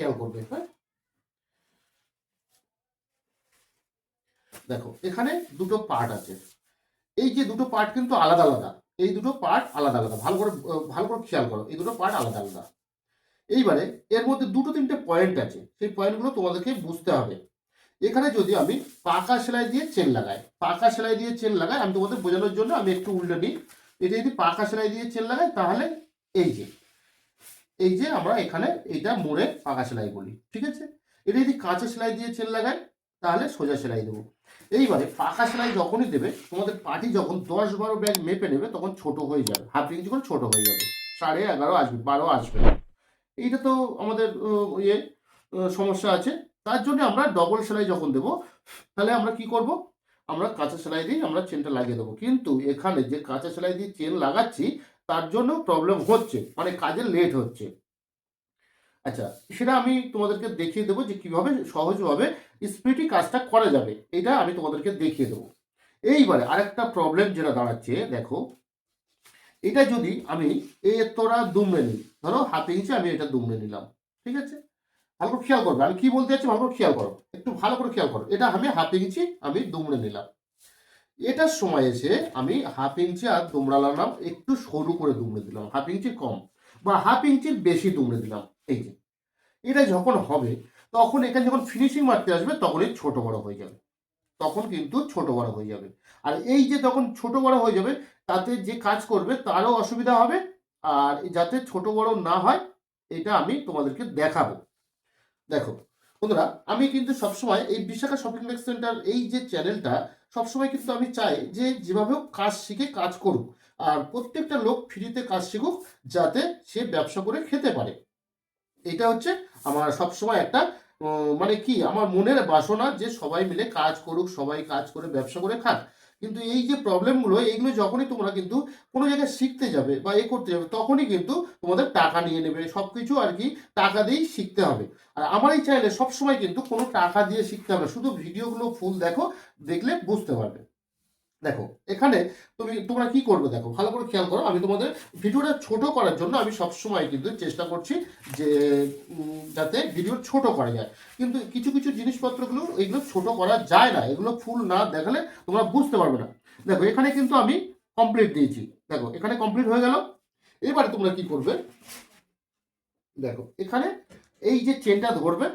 খেয়াল করবে হ্যাঁ? দেখো, এখানে দুটো পার্ট আছে। এই যে দুটো পার্ট কিন্তু আলাদা আলাদা। এই দুটো পার্ট আলাদা আলাদা। ভালো করে ভালো করে খেয়াল করো, এই দুটো পার্ট আলাদা আলাদা। এইবারে এর মধ্যে দুটো তিনটে পয়েন্ট আছে। সেই পয়েন্টগুলো তোমাদেরকে বুঝতে হবে। এখানে যদি আমি পাকা সেলাই দিয়ে চেন লাগাই, পাকা সেলাই দিয়ে চেন লাগাই, আমি তোমাদের বোঝানোর জন্য আমি একটু উল্টে নিই এটা যদি পাকা সেলাই দিয়ে চেন লাগাই, তাহলে এই যে এই যে আমরা এখানে এইটা মোড়ে পাকা সেলাই বলি, ঠিক আছে? এটা যদি কাঁচা সেলাই দিয়ে চেন লাগাই, তাহলে সোজা সেলাই দেবো। এইবারে পাকা সেলাই যখনই দেবে, তোমাদের পাটি যখন দশ বারো ব্যাগ মেপে নেবে, তখন ছোট হয়ে যাবে। হাফ ইঞ্চি করে ছোট হয়ে যাবে। সাড়ে এগারো আসবে, বারো আসবে এইটা তো আমাদের ইয়ে সমস্যা আছে। তার জন্য আমরা ডবল সেলাই যখন দেবো, তাহলে আমরা কি করব? আমরা কাঁচা সেলাই দিয়ে আমরা চেনটা লাগিয়ে দেবো। কিন্তু এখানে যে কাঁচা সেলাই দিয়ে চেন লাগাচ্ছি তার জন্য প্রবলেম হচ্ছে মানে কাজে লেট হচ্ছে। আচ্ছা সেটা আমি তোমাদেরকে দেখিয়ে দেবো যে কীভাবে সহজভাবে স্পিডি কাজটা করা যাবে। এটা আমি তোমাদেরকে দেখিয়ে দেবো। এইবারে আরেকটা প্রবলেম যেটা দাঁড়াচ্ছে, দেখো, এটা যদি আমি এ তোরা দুমড়ে নিই, ধরো হাতে ইঞ্চি আমি এটা দুমড়ে নিলাম, ঠিক আছে? ভালো করে খেয়াল করবে। আমি কি বলতে চাচ্ছি ভালো করে খেয়াল করো। একটু ভালো করে খেয়াল করো। এটা আমি হাতে ইঞ্চি আমি দুমড়ে নিলাম। এটার সময় এসে আমি হাফ ইঞ্চি আর দুমড়ালাম একটু সরু করে দুমড়ে দিলাম, হাফ ইঞ্চি কম বা হাফ ইঞ্চির বেশি দুমড়ে দিলাম, এই যে। এটা যখন হবে, তখন এখানে যখন ফিনিশিং মারতে আসবে, তখনই ছোট বড় হয়ে যাবে। তখন কিন্তু ছোট বড় হয়ে যাবে। আর এই যে তখন ছোট বড় হয়ে যাবে, তাতে যে কাজ করবে, তারও অসুবিধা হবে। আর যাতে ছোট বড় না হয়, এটা আমি তোমাদেরকে দেখাবো। দেখো, বন্ধুরা, আমি কিন্তু সবসময় এই বিশাখা শপিং সেন্টার, এই যে চ্যানেলটা সবসময় কিন্তু আমি চাই যে যেভাবে হোক কাজ শিখে কাজ করুক। আর প্রত্যেকটা লোক ফ্রিতে কাজ শিখুক যাতে সে ব্যবসা করে খেতে পারে। এটা হচ্ছে আমার সবসময় একটা মানে কি, আমার মনের বাসনা যে সবাই মিলে কাজ করুক, সবাই কাজ করে, ব্যবসা করে খাক। কিন্তু এই যে প্রবলেমগুলো এইগুলো যখনই তোমরা কিন্তু কোনো জায়গায় শিখতে যাবে বা এ করতে যাবে, তখনই কিন্তু তোমাদের টাকা নিয়ে নেবে। সব কিছু আর কি টাকা দিয়েই শিখতে হবে। আর আমার এই চাইলে সবসময় কিন্তু কোনো টাকা দিয়ে শিখতে হবে শুধু ভিডিওগুলো ফুল দেখো, দেখলে বুঝতে পারবে। দেখো, এখানে তুমি, তোমরা কি করবে দেখো, ভালো করে খেয়াল করো, আমি তোমাদের ভিডিওটা ছোট করার জন্য আমি সবসময় কিন্তু চেষ্টা করছি যে যাতে ভিডিও ছোট করা যায়। কিন্তু কিছু কিছু জিনিসপত্রগুলো, এগুলো ছোট করা যায় না, এগুলো ফুল না দেখালে তোমরা বুঝতে পারবে না। দেখো, এখানে কিন্তু আমি কমপ্লিট দিয়েছি। দেখো, এখানে কমপ্লিট হয়ে গেল। এবারে তোমরা কি করবে? দেখো, এখানে এই যে চেনটা ধরবে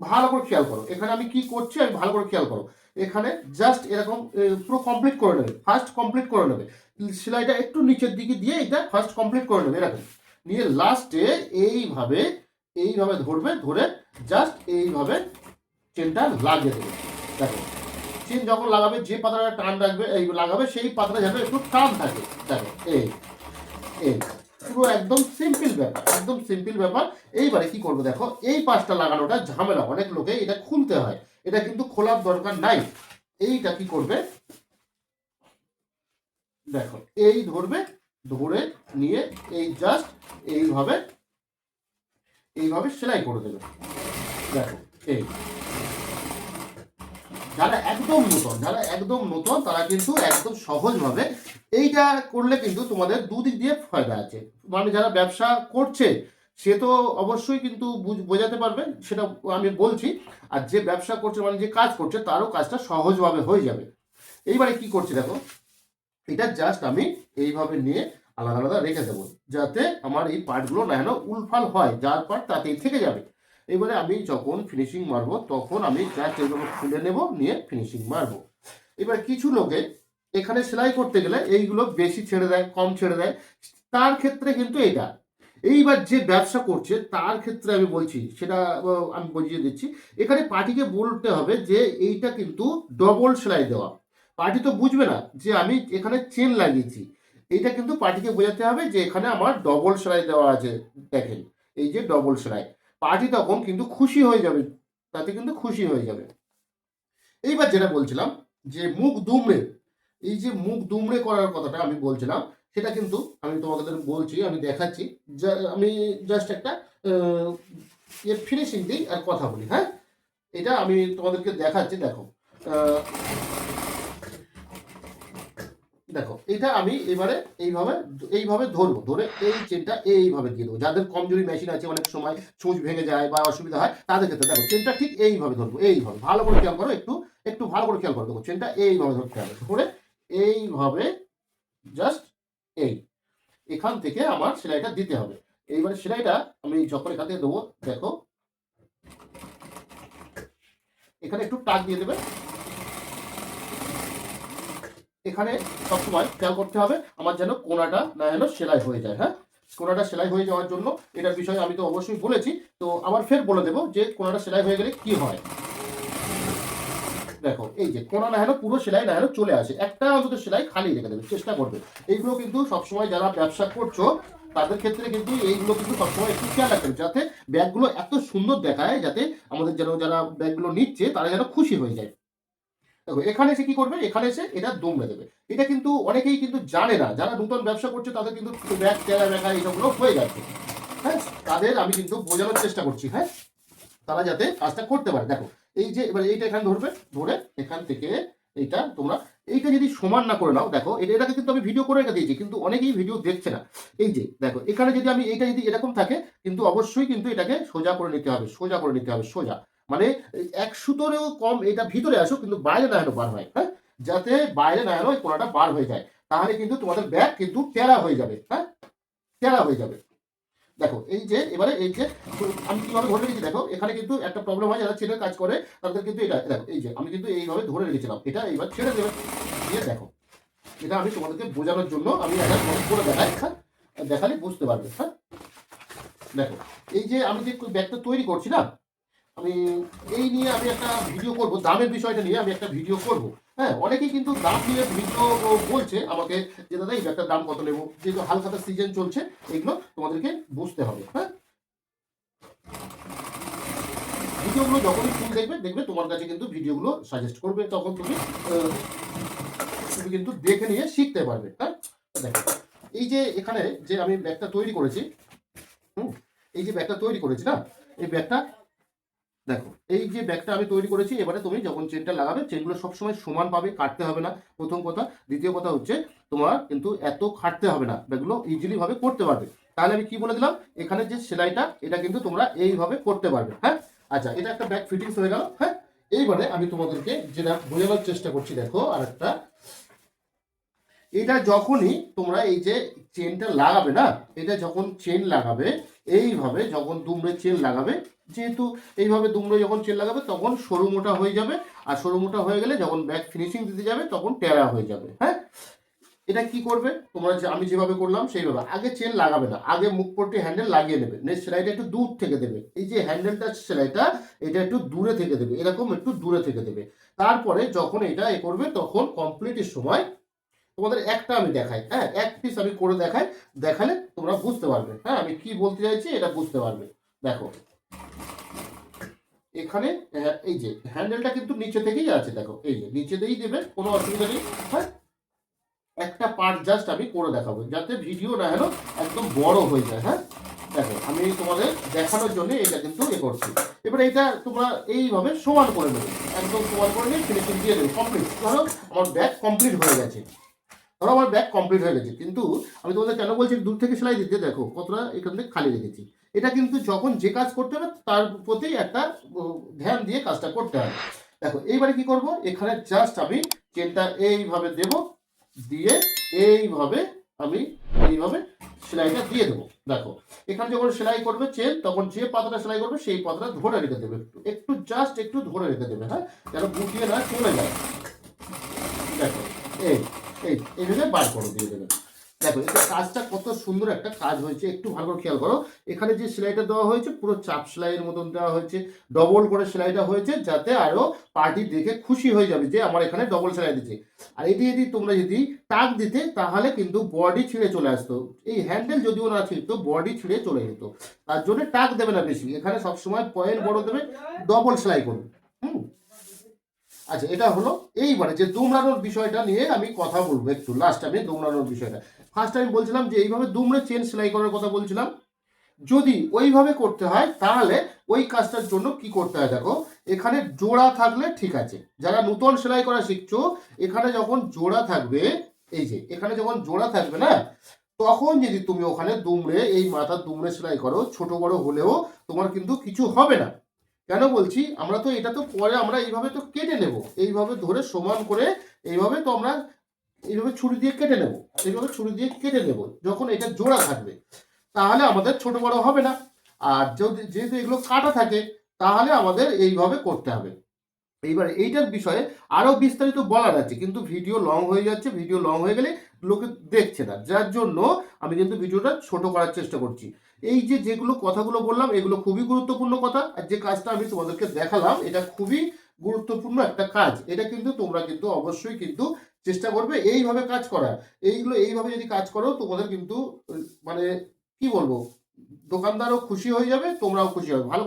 ভালো করে খেয়াল করো। এখানে আমি কি করছি, আমি ভালো করে খেয়াল করো। এখানে জাস্ট এরকম পুরো কমপ্লিট করে নেবে। ফার্স্ট কমপ্লিট করে নেবে। সেলাইটা একটু নিচের দিকে দিয়ে এটা ফার্স্ট কমপ্লিট করে নেবে। এরকম। নিয়ে লাস্টে এইভাবে এইভাবে ধরবে, ধরে জাস্ট এইভাবে চেনটা লাগিয়ে দেবে। দেখো। চেন যখন লাগাবে, যে পাতাটা টান রাখবে, এই লাগাবে, সেই পাতাটা যাবে একটু টান থাকে। দেখো, এই এই। পুরো একদম সিম্পল ব্যাপার, একদম সিম্পল ব্যাপার। এইবারে কি করব দেখো, এই পাশটা লাগানোটা ঝামেলা, অনেক লোকে এটা খুলতে হয়, এটা কিন্তু খোলার দরকার নাই। এইটা কি করবে? দেখো, এই ধরবে, ধরে নিয়ে এই জাস্ট এইভাবে এইভাবে সেলাই করে দেবে। দেখো, এই। যারা একদম নতুন, যারা একদম নতুন, তারা কিন্তু একদম সহজভাবে এইটা করলে কিন্তু তোমাদের দুদিক দিয়ে ফায়দা আছে। মানে যারা ব্যবসা করছে, সে তো অবশ্যই কিন্তু বুঝ- বোঝাতে পারবে, সেটা আমি বলছি। আর যে ব্যবসা করছে মানে যে কাজ করছে, তারও কাজটা সহজভাবে হয়ে যাবে। এইবারে কি করছি দেখো, এটা জাস্ট আমি এইভাবে নিয়ে আলাদা আলাদা রেখে দেবো, যাতে আমার এই পার্টগুলো না যেন উলফাল হয়, যার পার্ট তাতেই থেকে যাবে। এবারে আমি যখন ফিনিশিং মারবো, তখন আমি জাস্ট এইভাবে খুলে নেব, নিয়ে ফিনিশিং মারবো। এবার কিছু লোকে এখানে সেলাই করতে গেলে এইগুলো বেশি ছেড়ে দেয়, কম ছেড়ে দেয়। তার ক্ষেত্রে কিন্তু এটা এইবার যে ব্যবসা করছে, তার ক্ষেত্রে আমি বলছি, সেটা আমি বুঝিয়ে দিচ্ছি, এখানে পার্টিকে বলতে হবে যে এইটা কিন্তু ডবল সেলাই দেওয়া। পার্টি তো বুঝবে না যে আমি এখানে চেন লাগিয়েছি। এইটা কিন্তু পার্টিকে বোঝাতে হবে যে এখানে আমার ডবল সেলাই দেওয়া আছে, দেখেন। এই যে ডবল সেলাই। পার্টি তখন কিন্তু খুশি হয়ে যাবে, তাতে কিন্তু খুশি হয়ে যাবে। এইবার যেটা বলছিলাম, যে মুখ দুমড়ে, এই যে মুখ দুমড়ে করার কথাটা আমি বলছিলাম, সেটা কিন্তু আমি তোমাদের বলছি, আমি দেখাচ্ছি আমি জাস্ট একটা ফিনিশিং দিই আর কথা বলি হ্যাঁ? এটা আমি তোমাদেরকে দেখাচ্ছি, দেখো। দেখো, এটা আমি এবারে এইভাবে এইভাবে ধরবো, ধরে এই চেনটা এইভাবে দিয়ে দেবো। যাদের কমজোরি মেশিন আছে, অনেক সময় ছুঁচ ভেঙে যায় বা অসুবিধা হয়, তাদের ক্ষেত্রে দেখো চেনটা ঠিক এইভাবে ধরবো, এইভাবে। ভালো করে খেয়াল করো একটু একটু ভালো করে খেয়াল করো দেখো চেনটা এইভাবে ধরতে হবে। ধরে এইভাবে জাস্ট এই। এখান থেকে আমার সেলাইটা দিতে হবে। এইবারে সেলাইটা আমি যখন এখান থেকে দেবো, দেখো, এখানে একটু টাক দিয়ে দেবে। এখানে সবসময় খেয়াল করতে হবে আমার যেন কোনাটা না যেন সেলাই হয়ে যায় হ্যাঁ? কোনাটা সেলাই হয়ে যাওয়ার জন্য এটার বিষয়ে আমি তো অবশ্যই বলেছি, তো আবার ফের বলে দেবো যে কোনাটা সেলাই হয়ে গেলে কি হয়। দেখো, এই যে কোনা না হেন পুরো সেলাই না হেন চলে আসে, একটা অন্তত সেলাই খালি রেখে দেবে, চেষ্টা করবে। এইগুলো কিন্তু সবসময় যারা ব্যবসা করছ, তাদের ক্ষেত্রে কিন্তু এইগুলো কিন্তু সবসময় একটু খেয়াল রাখতে যাতে ব্যাগগুলো এত সুন্দর দেখায়, যাতে আমাদের যেন যারা ব্যাগগুলো নিচ্ছে, তারা যেন খুশি হয়ে যায়। দেখো, এখানে এসে কি করবে? এখানে এসে এটা দমড়ে দেবে। এটা কিন্তু অনেকেই কিন্তু জানে না। যারা নতুন ব্যবসা করছে, তাদের কিন্তু ব্যাগ টেরা ব্যাগা এইসবগুলো হয়ে যাচ্ছে হ্যাঁ তাদের আমি কিন্তু বোঝানোর চেষ্টা করছি হ্যাঁ তারা যাতে কাজটা করতে পারে। দেখো, এই যে এবার এইটা এখানে ধরবে, ধরে এখান থেকে এইটা তোমরা এইটা যদি সমান না করে নাও, দেখো, এটা, এটাকে কিন্তু আমি ভিডিও করে রেখে দিয়েছি, কিন্তু অনেকেই ভিডিও দেখছে না। এই যে, দেখো, এখানে যদি আমি এইটা যদি এরকম থাকে, কিন্তু অবশ্যই কিন্তু এটাকে সোজা করে নিতে হবে, সোজা করে নিতে হবে, সোজা। মানে এক সুতোরেও কম এটা ভিতরে আসো কিন্তু বাইরে না এনো বার হয় হ্যাঁ? যাতে বাইরে না এনো ওই কোনাটা বার হয়ে যায়। তাহলে কিন্তু তোমাদের ব্যাগ কিন্তু টেরা হয়ে যাবে হ্যাঁ? টেরা হয়ে যাবে। দেখো, এই যে, এবারে এই যে, আমি কীভাবে ধরে রেখেছি? দেখো, এখানে কিন্তু একটা প্রবলেম হয়, যারা ছেলের কাজ করে, তাদের কিন্তু এটা, দেখো, এই যে, আমি কিন্তু এইভাবে ধরে রেখেছিলাম। এটা এইবার ছেড়ে দেবে। দিয়ে দেখো, এটা আমি তোমাদেরকে বোঝানোর জন্য আমি একটা করে দেখাই হ্যাঁ? দেখালে বুঝতে পারবে হ্যাঁ? দেখো, এই যে, আমি যে ব্যাগটা তৈরি করছি না আমি এই নিয়ে আমি একটা ভিডিও করব, দামের বিষয়টা নিয়ে আমি একটা ভিডিও করব। হ্যাঁ অনেকেই কিন্তু দাম নিয়ে ভিডিও বলছে আমাকে যে, দাদা, এই ব্যাগটার দাম কত নেব? যেহেতু হালখাতা সিজন চলছে, এগুলো তোমাদেরকে বুঝতে হবে হ্যাঁ? ভিডিওগুলো যখনই তুমি দেখবে দেখবে তোমার কাছে কিন্তু ভিডিওগুলো সাজেস্ট করবে, তখন তুমি তুমি কিন্তু দেখে নিয়ে শিখতে পারবে হ্যাঁ? দেখো, এই যে এখানে যে আমি ব্যাগটা তৈরি করেছি, হুম, এই যে ব্যাগটা তৈরি করেছি না, এই ব্যাগটা দেখো, এই যে ব্যাগটা আমি তৈরি করেছি, এবারে তুমি যখন চেনটা লাগাবে চেনগুলো সবসময় সমান পাবে, কাটতে হবে না। প্রথম কথা। দ্বিতীয় কথা হচ্ছে, তোমার কিন্তু এত খাটতে হবে না। ব্যাগগুলো ইজিলি ভাবে করতে পারবে। তাহলে আমি কি বলে দিলাম? এখানে যে সেলাইটা, এটা কিন্তু তোমরা এইভাবে করতে পারবে হ্যাঁ? আচ্ছা এটা একটা ব্যাগ ফিটিংস হয়ে গেল হ্যাঁ? এইবারে আমি তোমাদেরকে যেটা বোঝানোর চেষ্টা করছি, দেখো আর একটা এটা যখনই তোমরা এই যে চেনটা লাগাবে না, এটা যখন চেন লাগাবে, এইভাবে যখন দুমড়ে চেন লাগাবে, যেহেতু এইভাবে দুমড়ে যখন চেন লাগাবে, তখন সরু মোটা হয়ে যাবে। আর সরু মোটা হয়ে গেলে যখন ব্যাক ফিনিশিং দিতে যাবে, তখন টেরা হয়ে যাবে হ্যাঁ? এটা কি করবে? তোমরা আমি যেভাবে করলাম, সেইভাবে। আগে চেন লাগাবে না। আগে মুখ পট্টি হ্যান্ডেল লাগিয়ে নেবে। নেক্সট সেলাইটা একটু দূর থেকে দেবে। এই যে হ্যান্ডেলটা সেলাইটা, এটা একটু দূরে থেকে দেবে। এরকম একটু দূরে থেকে দেবে। তারপরে যখন এটা এ করবে, তখন কমপ্লিটের সময় তোমাদের একটা আমি দেখাই হ্যাঁ? এক পিস আমি করে দেখাই দেখালে তোমরা বুঝতে পারবে হ্যাঁ? আমি কি বলতে চাইছি এটা বুঝতে পারবে। দেখো। এখানে আহ, এই যে হ্যান্ডেলটা কিন্তু নিচে থেকেই আছে দেখো। এই যে নিচে দিয়েই দেবে কোনো অসুবিধা নেই হ্যাঁ? একটা পার্ট জাস্ট আমি করে দেখাবো যাতে ভিডিও না হলো একদম বড় হয়ে যায় হ্যাঁ? দেখো আমি তোমাদের দেখানোর জন্য এটা কিন্তু এ করছি। এবার এটা তোমরা এইভাবে সমান করে নেবে একদম সমান করে নিয়ে ফিনিশিং দিয়ে দেবে কমপ্লিট ধরো আমার ব্যাগ কমপ্লিট হয়ে গেছে। ধরো আমার ব্যাগ কমপ্লিট হয়ে গেছে। কিন্তু আমি তোমাদের কেন বলছি? দূর থেকে সেলাই দিতে দেখো, কতটা এখান থেকে খালি রেখেছি। এটা কিন্তু যখন যে কাজ করতে হবে, তার প্রতি একটা ধ্যান দিয়ে কাজটা করতে হবে। দেখো, এইবারে কি করব? এখানে জাস্ট আমি চেনটা এইভাবে দেব, দিয়ে এইভাবে আমি এইভাবে সেলাইটা দিয়ে দেবো। দেখো, এখানে যখন সেলাই করবে চেন তখন যে পাতাটা সেলাই করবে, সেই পাতাটা ধরে রেখে দেবে একটু। একটু জাস্ট একটু ধরে রেখে দেবে হ্যাঁ? যেন গুটিয়ে না চলে যায় দেখো এই এই এইভাবে বার করে, দিয়ে দেবে। দেখো এটা কাজটা কত সুন্দর একটা কাজ হয়েছে, একটু ভালো করে খেয়াল করো। এখানে যে সেলাইটা দেওয়া হয়েছে, পুরো চাপ সেলাইয়ের মতন দেওয়া হয়েছে। ডবল করে সেলাইটা হয়েছে, যাতে আরও পার্টি দেখে খুশি হয়ে যাবে যে আমার এখানে ডবল সেলাই দিচ্ছে। আর এটি যদি তোমরা যদি টাক দিতে, তাহলে কিন্তু বডি ছিঁড়ে চলে আসতো। এই হ্যান্ডেল যদিও না ছিঁড়তো বডি ছিঁড়ে চলে যেত। তার জন্য টাক দেবে না বেশি। এখানে সবসময় পয়েন্ট বড় দেবে ডবল সেলাই করবে। হুম? আচ্ছা এটা হলো এইবারে যে দুমড়ানোর বিষয়টা নিয়ে আমি কথা বলব একটু। লাস্ট আমি দুমড়ানোর বিষয়টা। ফার্স্ট আমি বলছিলাম যে এইভাবে দুমড়ে চেন সেলাই করার কথা বলছিলাম। যদি ওইভাবে করতে হয়, তাহলে ওই কাজটার জন্য কি করতে হয় দেখো, এখানে জোড়া থাকলে ঠিক আছে। যারা নূতন সেলাই করা শিখছো, এখানে যখন জোড়া থাকবে, এই যে, এখানে যখন জোড়া থাকবে না, তখন যদি তুমি ওখানে দুমড়ে, এই মাথার দুমড়ে সেলাই করো, ছোট বড় হলেও তোমার কিন্তু কিছু হবে না। কেন বলছি? আমরা তো এটা তো পরে আমরা এইভাবে তো কেটে নেব। এইভাবে ধরে সমান করে এইভাবে তো আমরা এইভাবে ছুরি দিয়ে কেটে নেব। এইভাবে ছুরি দিয়ে কেটে নেব যখন এটা জোড়া থাকবে। তাহলে আমাদের ছোট বড় হবে না। আর যদি, যেহেতু এগুলো কাটা থাকে, তাহলে আমাদের এইভাবে করতে হবে। এইবারে এইটার বিষয়ে আরও বিস্তারিত বলার আছে, কিন্তু ভিডিও লং হয়ে যাচ্ছে, ভিডিও লং হয়ে গেলে লোকে দেখছে না। যার জন্য আমি কিন্তু ভিডিওটা ছোট করার চেষ্টা করছি। এই যে যেগুলো কথাগুলো বললাম, এগুলো খুবই গুরুত্বপূর্ণ কথা, আর যে কাজটা আমি তোমাদেরকে দেখালাম, এটা খুবই গুরুত্বপূর্ণ একটা কাজ। এটা কিন্তু তোমরা কিন্তু অবশ্যই কিন্তু চেষ্টা করবে এইভাবে কাজ করার। এইগুলো এইভাবে যদি কাজ করো, তোমাদের কিন্তু মানে কি বলব, দোকানদারও খুশি হয়ে যাবে, তোমরাও খুশি হবে। ভালো